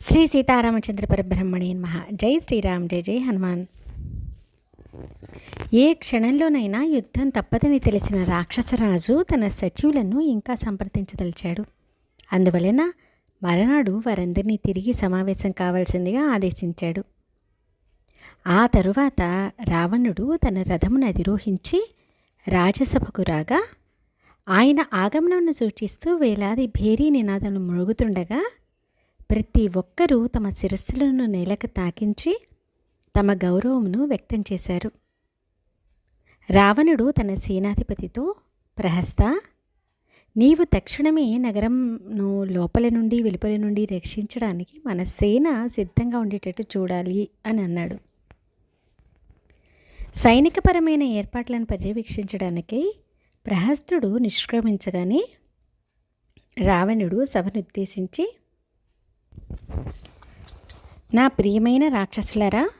శ్రీ సీతారామచంద్ర పరబ్రహ్మణే నమ. జై శ్రీరామ్ జై జై హనుమాన్. ఏ క్షణంలోనైనా యుద్ధం తప్పదని తెలిసిన రాక్షసరాజు తన సచివులను ఇంకా సంప్రదించదలిచాడు. అందువలన మరనాడు వారందరినీ తిరిగి సమావేశం కావాల్సిందిగా ఆదేశించాడు. ఆ తరువాత రావణుడు తన రథమును అధిరోహించి రాజసభకు రాగా ఆయన ఆగమనను సూచిస్తూ వేలాది భేరీ నినాదములు మృగుతుండగా ప్రతి ఒక్కరూ తమ శిరస్సులను నేలకు తాకించి తమ గౌరవమును వ్యక్తం చేశారు. రావణుడు తన సేనాధిపతితో ప్రహస్త నీవు తక్షణమే నగరంను లోపల నుండి వెలుపల నుండి రక్షించడానికి మన సేన సిద్ధంగా ఉండేటట్టు చూడాలి అని అన్నాడు. సైనికపరమైన ఏర్పాట్లను పర్యవేక్షించడానికి ప్రహస్తుడు నిష్క్రమించగానే రావణుడు సభనుద్దేశించి నా ప్రియమైన రాక్షసులరా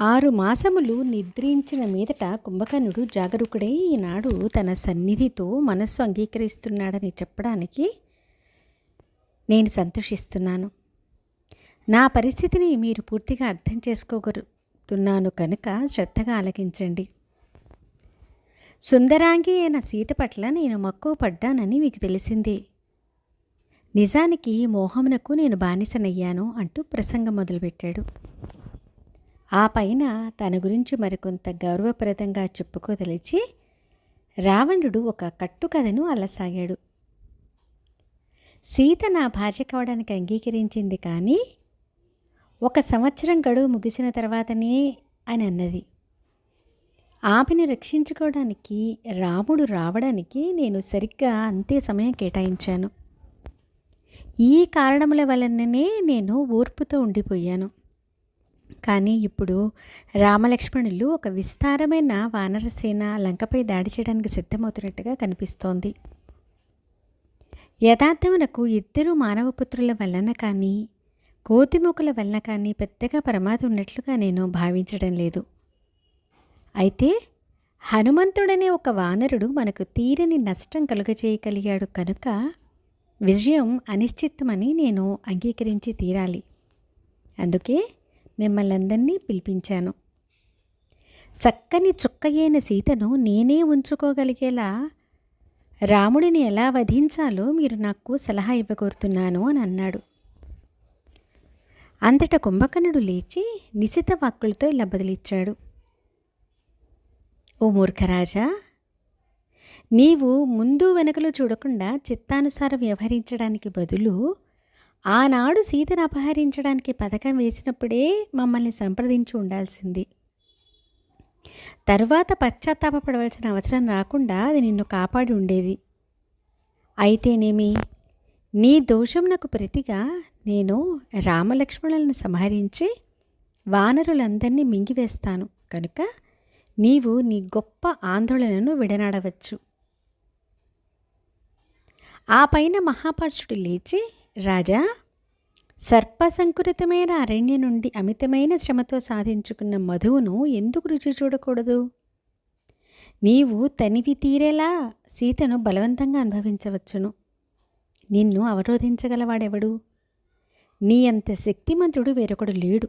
ఆరు మాసములు నిద్రించిన మీదట కుంభకర్ణుడు జాగరూకుడై ఈనాడు తన సన్నిధితో మనస్సు అంగీకరిస్తున్నాడని చెప్పడానికి నేను సంతోషిస్తున్నాను. నా పరిస్థితిని మీరు పూర్తిగా అర్థం చేసుకోగలుగుతున్నాను కనుక శ్రద్ధగా ఆలకించండి. సుందరాంగి అయిన సీత పట్ల నేను మక్కువ పడ్డానని మీకు తెలిసిందే. నిజానికి మోహమునకు నేను బానిసనయ్యాను అంటూ ప్రసంగం మొదలుపెట్టాడు. ఆ పైన తన గురించి మరికొంత గౌరవప్రదంగా చెప్పుకోదలిచి రావణుడు ఒక కట్టుకథను అల్లసాగాడు సీత నా భార్య కావడానికి అంగీకరించింది కానీ ఒక సంవత్సరం గడువు ముగిసిన తర్వాతనే అని అన్నది. ఆమెను రక్షించుకోవడానికి రాముడు రావడానికి నేను సరిగ్గా అంతే సమయం కేటాయించాను. ఈ కారణముల వలననే నేను ఓర్పుతో ఉండిపోయాను. కానీ ఇప్పుడు రామలక్ష్మణులు ఒక విస్తారమైన వానరసేన లంకపై దాడి చేయడానికి సిద్ధమవుతున్నట్టుగా కనిపిస్తోంది. యథార్థమునకు ఇద్దరు మానవపుత్రుల వలన కానీ కోతిమూకల వలన కానీ పెద్దగా ప్రమాదం ఉన్నట్లుగా నేను భావించడం లేదు. అయితే హనుమంతుడనే ఒక వానరుడు మనకు తీరని నష్టం కలుగజేయగలిగాడు కనుక విజయం అనిశ్చితమని నేను అంగీకరించి తీరాలి. అందుకే మిమ్మల్ని అందరినీ పిలిపించాను. చక్కని చుక్కయైన సీతను నేనే ఉంచుకోగలిగేలా రాముడిని ఎలా వధించాలో మీరు నాకు సలహా ఇవ్వకూరుతున్నాను అని అన్నాడు. అంతట కుంభకర్ణుడు లేచి నిశిత వాక్కులతో ఇలా బదిలిచ్చాడు. ఓ మూర్ఖరాజా నీవు ముందు వెనుకలు చూడకుండా చిత్తానుసారం వ్యవహరించడానికి బదులు ఆనాడు సీతను అపహరించడానికి పథకం వేసినప్పుడే మమ్మల్ని సంప్రదించి ఉండాల్సింది. తర్వాత పశ్చాత్తాపడవలసిన అవసరం రాకుండా అది నిన్ను కాపాడి ఉండేది. అయితేనేమి? నీ దోషం నాకు ప్రతిగా నేను రామలక్ష్మణులను సంహరించి వానరులందరినీ మింగివేస్తాను. కనుక నీవు నీ గొప్ప ఆందోళనను విడనాడవచ్చు. ఆ పైన మహాపరుషుడు లేచి రాజా సర్పసంకురితమైన అరణ్య నుండి అమితమైన శ్రమతో సాధించుకున్న మధువును ఎందుకు రుచి చూడకూడదు? నీవు తనివి తీరేలా సీతను బలవంతంగా అనుభవించవచ్చును. నిన్ను అవరోధించగలవాడెవడు? నీ అంత శక్తిమంతుడు వేరొకడు లేడు.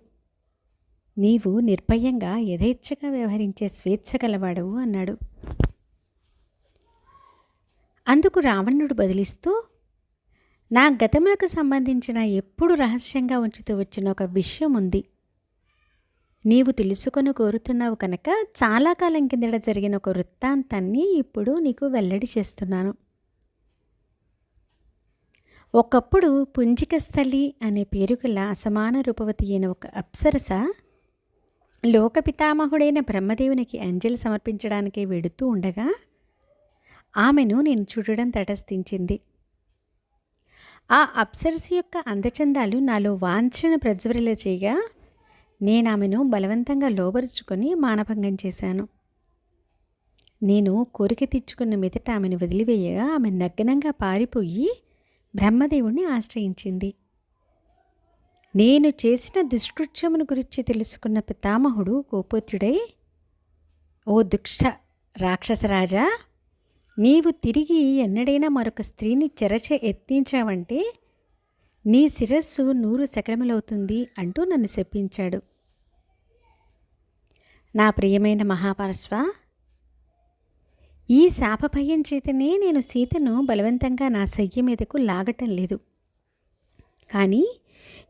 నీవు నిర్భయంగా యథేచ్ఛగా వ్యవహరించే స్వేచ్ఛ గలవాడవు అన్నాడు. అందుకు రావణుడు బదిలిస్తూ నా గతములకు సంబంధించిన ఎప్పుడు రహస్యంగా ఉంచుతూ వచ్చిన ఒక విషయం ఉంది నీవు తెలుసుకొని కోరుతున్నావు కనుక చాలా కాలం కిందట జరిగిన ఒక వృత్తాంతాన్ని ఇప్పుడు నీకు వెల్లడి చేస్తున్నాను. ఒకప్పుడు పుంజికస్థలి అనే పేరు గల అసమాన రూపవతి అయిన ఒక అప్సరస లోకపితామహుడైన బ్రహ్మదేవునికి అంజలి సమర్పించడానికి వెడుతూ ఉండగా ఆమెను నేను చూడడం తటస్థించింది. ఆ అప్సరస యొక్క అందచందాలు నాలో వాంఛన ప్రజ్వరిల చేయగా నేను ఆమెను బలవంతంగా లోబరుచుకొని మానభంగం చేశాను. నేను కోరిక తెచ్చుకున్న మెదట ఆమెను వదిలివేయగా ఆమె నగ్నంగా పారిపోయి బ్రహ్మదేవుణ్ణి ఆశ్రయించింది. నేను చేసిన దుష్కృత్యమును గురించి తెలుసుకున్న పితామహుడు కోపోత్రుడై ఓ దుక్ష రాక్షసరాజా నీవు తిరిగి ఎన్నడైనా మరొక స్త్రీని చెరచ ఎత్తించావంటే నీ శిరస్సు నూరు శకలములవుతుంది అంటూ నన్ను చెప్పించాడు నా ప్రియమైన మహాపార్శ్వ ఈ శాపభయం చేతనే నేను సీతను బలవంతంగా నా శయ్య మీదకు లాగటం లేదు. కానీ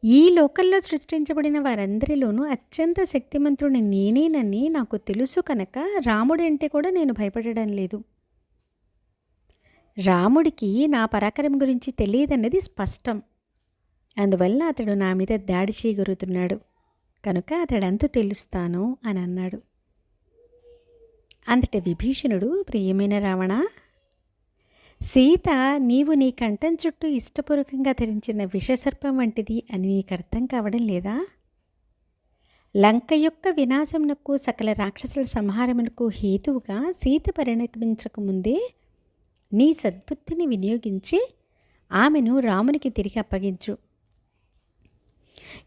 ఈ లోకల్లో సృష్టించబడిన వారందరిలోనూ అత్యంత శక్తిమంతుడిని నేనేనని నాకు తెలుసు కనుక రాముడంటే కూడా నేను భయపడడం లేదు. రాముడికి నా పరాక్రమం గురించి తెలియదన్నది స్పష్టం. అందువల్ల అతడు నా మీద దాడి చేయగలుగుతున్నాడు కనుక అతడంతా తెలుస్తాను అని అన్నాడు. అంతటి విభీషణుడు ప్రియమైన రావణ! సీత నీవు నీ కంఠం చుట్టూ ఇష్టపూర్వకంగా ధరించిన విషసర్పం వంటిది అని నీకు అర్థం కావడం లేదా? లంక యొక్క వినాశమునకు సకల రాక్షసుల సంహారమునకు హేతువుగా సీత పరిణమించకముందే నీ సద్బుద్ధిని వినియోగించి ఆమెను రామునికి తిరిగి అప్పగించు.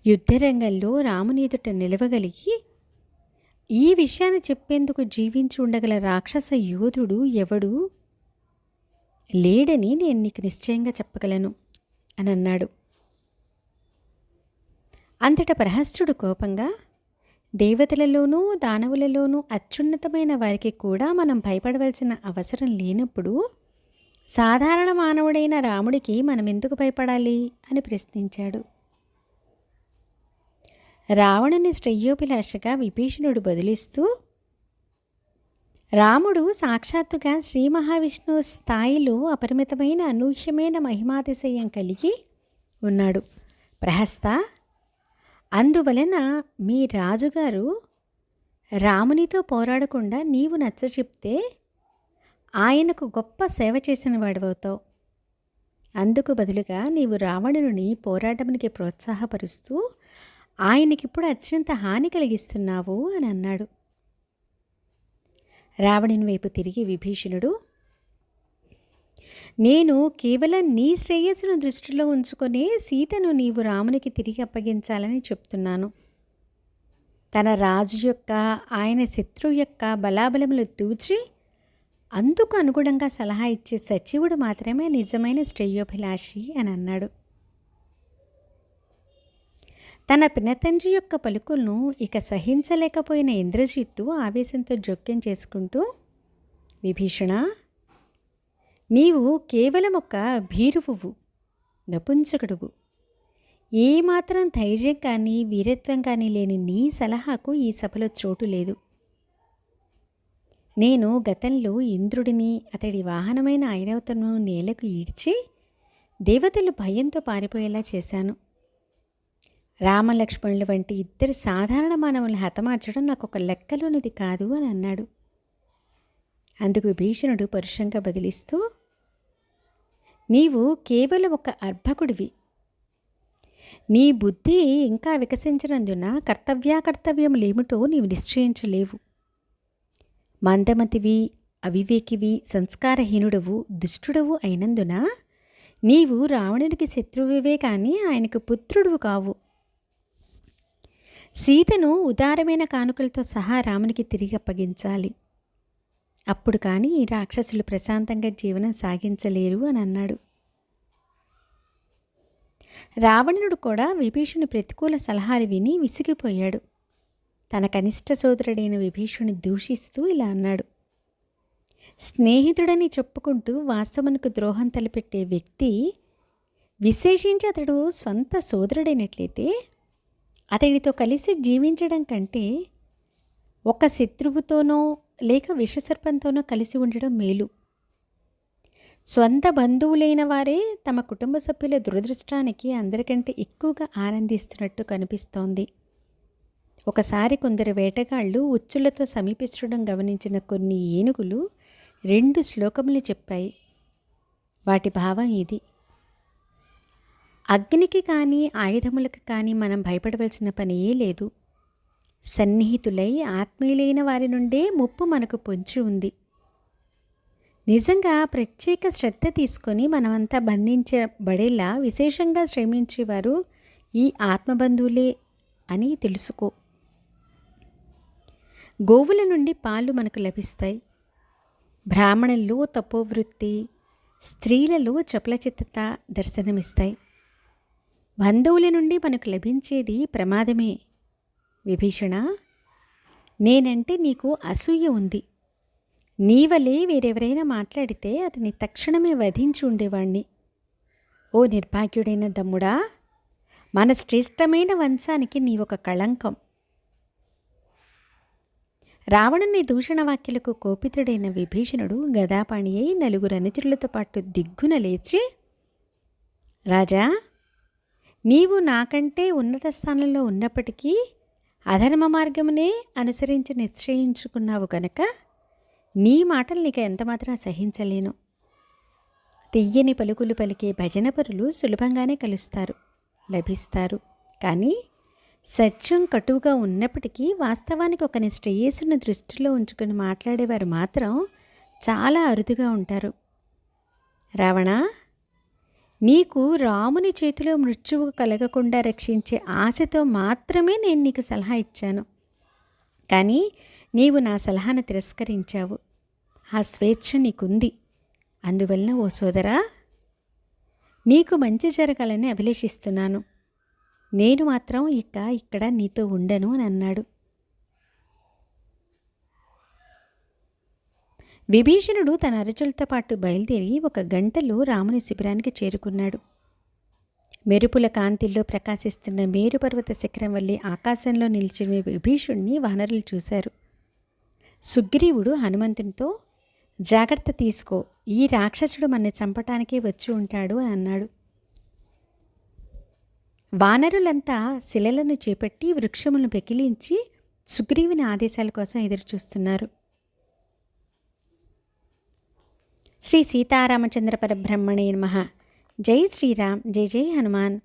యుద్ధరంగంలో రాముని ఎదుట నిలవగలిగి ఈ విషయాన్ని చెప్పేందుకు జీవించి ఉండగల రాక్షస యోధుడు ఎవడు? లేడని నేను నీకు నిశ్చయంగా చెప్పగలను అని అన్నాడు. అంతట ప్రహస్తుడు కోపంగా దేవతలలోనూ దానవులలోనూ అత్యున్నతమైన వారికి కూడా మనం భయపడవలసిన అవసరం లేనప్పుడు సాధారణ మానవుడైన రాముడికి మనం ఎందుకు భయపడాలి? అని ప్రశ్నించాడు. రావణుని శ్రేయోభిలాషగా విభీషణుడు బదిలిస్తూ రాముడు సాక్షాత్తుగా శ్రీ మహావిష్ణువు స్థాయిలో అపరిమితమైన అనూహ్యమైన మహిమాతిశయం కలిగి ఉన్నాడు. ప్రహస్త అందువలన మీ రాజుగారు రామునితో పోరాడకుండా నీవు నచ్చ చెప్తే ఆయనకు గొప్ప సేవ చేసిన వాడివవుతావు. అందుకు బదులుగా నీవు రావణుని పోరాటానికి ప్రోత్సాహపరుస్తూ ఆయనకిప్పుడు అత్యంత హాని కలిగిస్తున్నావు అని అన్నాడు. రావణుని వైపు తిరిగి విభీషణుడు నేను కేవలం నీ శ్రేయస్సును దృష్టిలో ఉంచుకునే సీతను నీవు రామునికి తిరిగి అప్పగించాలని చెప్తున్నాను. తన రాజు యొక్క ఆయన శత్రువు యొక్క బలాబలములు తూచి అందుకు అనుగుణంగా సలహా ఇచ్చే సచివుడు మాత్రమే నిజమైన శ్రేయోభిలాషి అని అన్నాడు. తన పినతండ్రి యొక్క పలుకులను ఇక సహించలేకపోయిన ఇంద్రజిత్తు ఆవేశంతో జోక్యం చేసుకుంటూ విభీషణ నీవు కేవలం ఒక భీరువువు నపుంసకుడువు. ఏమాత్రం ధైర్యం కానీ వీరత్వం కానీ లేని నీ సలహాకు ఈ సభలో చోటు లేదు. నేను గతంలో ఇంద్రుడిని అతడి వాహనమైన ఐరవతను నేలకు ఈడ్చి దేవతలు భయంతో పారిపోయేలా చేశాను. రామలక్ష్మణుల వంటి ఇద్దరు సాధారణ మానవులను హతమార్చడం నాకు ఒక లెక్కలోనిది కాదు అని అన్నాడు. అందుకు భీషణుడు పరుషంగా బదిలిస్తూ నీవు కేవలం ఒక అర్భకుడివి. నీ బుద్ధి ఇంకా వికసించినందున కర్తవ్యాకర్తవ్యములేమిటో నీవు నిశ్చయించలేవు. మందమతివి అవివేకివి సంస్కారహీనుడవు దుష్టుడవు అయినందున నీవు రావణునికి శత్రువువే కానీ ఆయనకు పుత్రుడువు కావు. సీతను ఉదారమైన కానుకలతో సహా రామునికి తిరిగి అప్పగించాలి. అప్పుడు కానీ ఈ రాక్షసులు ప్రశాంతంగా జీవనం సాగించలేరు అని అన్నాడు. రావణుడు కూడా విభీషణుని ప్రతికూల సలహాలు విని విసిగిపోయాడు. తన కనిష్ట సోదరుడైన విభీషణుని దూషిస్తూ ఇలా అన్నాడు. స్నేహితుడని చెప్పుకుంటూ వాస్తవమునకు ద్రోహం తలపెట్టే వ్యక్తి విశేషించి అతడు స్వంత సోదరుడైనట్లయితే అతడితో కలిసి జీవించడం కంటే ఒక శత్రువుతోనో లేక విషసర్పంతోనో కలిసి ఉండడం మేలు. స్వంత బంధువులైన వారే తమ కుటుంబ సభ్యుల దురదృష్టానికి అందరికంటే ఎక్కువగా ఆనందిస్తున్నట్టు కనిపిస్తోంది. ఒకసారి కొందరు వేటగాళ్ళు ఉచ్చులతో సమీపిస్తుండడం గమనించిన కొన్ని ఏనుగులు రెండు శ్లోకములు చెప్పాయి. వాటి భావం ఇది. అగ్నికి కానీ ఆయుధములకు కానీ మనం భయపడవలసిన పనియే లేదు. సన్నిహితులై ఆత్మీయులైన వారి నుండే ముప్పు మనకు పొంచి ఉంది. నిజంగా ప్రత్యేక శ్రద్ధ తీసుకొని మనమంతా బంధించబడేలా విశేషంగా శ్రమించేవారు ఈ ఆత్మబంధువులే అని తెలుసుకో. గోవుల నుండి పాలు మనకు లభిస్తాయి. బ్రాహ్మణుల్లో తపోవృత్తి స్త్రీలలో చపలచిత్తత దర్శనమిస్తాయి. బంధువుల నుండి మనకు లభించేది ప్రమాదమే. విభీషణ నేనంటే నీకు అసూయ ఉంది. నీ వలే వేరెవరైనా మాట్లాడితే అతని తక్షణమే వధించి ఉండేవాణ్ణి. ఓ నిర్భాగ్యుడైన దమ్ముడా మన శ్రేష్టమైన వంశానికి నీ ఒక కళంకం. రావణుని దూషణ వాక్యలకు కోపితుడైన విభీషణుడు గదాపాణి అయి నలుగురు అనుచరులతో పాటు దిగ్గున లేచి రాజా నీవు నాకంటే ఉన్నత స్థానంలో ఉన్నప్పటికీ అధర్మ మార్గమునే అనుసరించి నిశ్చయించుకున్నావు కనుక నీ మాటలు నీకు ఎంతమాత్రం సహించలేను. తెయ్యని పలుకులు పలికే భజనపరులు సులభంగానే కలుస్తారు లభిస్తారు. కానీ సత్యం కటువుగా ఉన్నప్పటికీ వాస్తవానికి ఒకని శ్రేయస్సును దృష్టిలో ఉంచుకొని మాట్లాడేవారు మాత్రం చాలా అరుదుగా ఉంటారు. రావణ నీకు రాముని చేతిలో మృత్యువు కలగకుండా రక్షించే ఆశతో మాత్రమే నేను నీకు సలహా ఇచ్చాను. కానీ నీవు నా సలహాను తిరస్కరించావు. ఆ స్వేచ్ఛ నీకుంది. అందువలన ఓ సోదరా నీకు మంచి జరగాలని అభిలేషిస్తున్నాను. నేను మాత్రం ఇక ఇక్కడ నీతో ఉండను అని అన్నాడు. విభీషణుడు తన అరచులతో పాటు బయలుదేరి ఒక గంటలో రాముని శిబిరానికి చేరుకున్నాడు. మెరుపుల కాంతిల్లో ప్రకాశిస్తున్న మేరుపర్వత శిఖరం వల్లే ఆకాశంలో నిలిచిన విభీషుణ్ణి వానరులు చూశారు. సుగ్రీవుడు హనుమంతునితో జాగ్రత్త తీసుకో ఈ రాక్షసుడు మన చంపటానికే వచ్చి ఉంటాడు అని అన్నాడు. వానరులంతా శిలలను చేపట్టి వృక్షములను పెకిలించి సుగ్రీవుని ఆదేశాల కోసం ఎదురుచూస్తున్నారు. శ్రీ సీతారామచంద్ర పరబ్రహ్మణే నమ. జై శ్రీరామ్ జై జై హనుమాన్.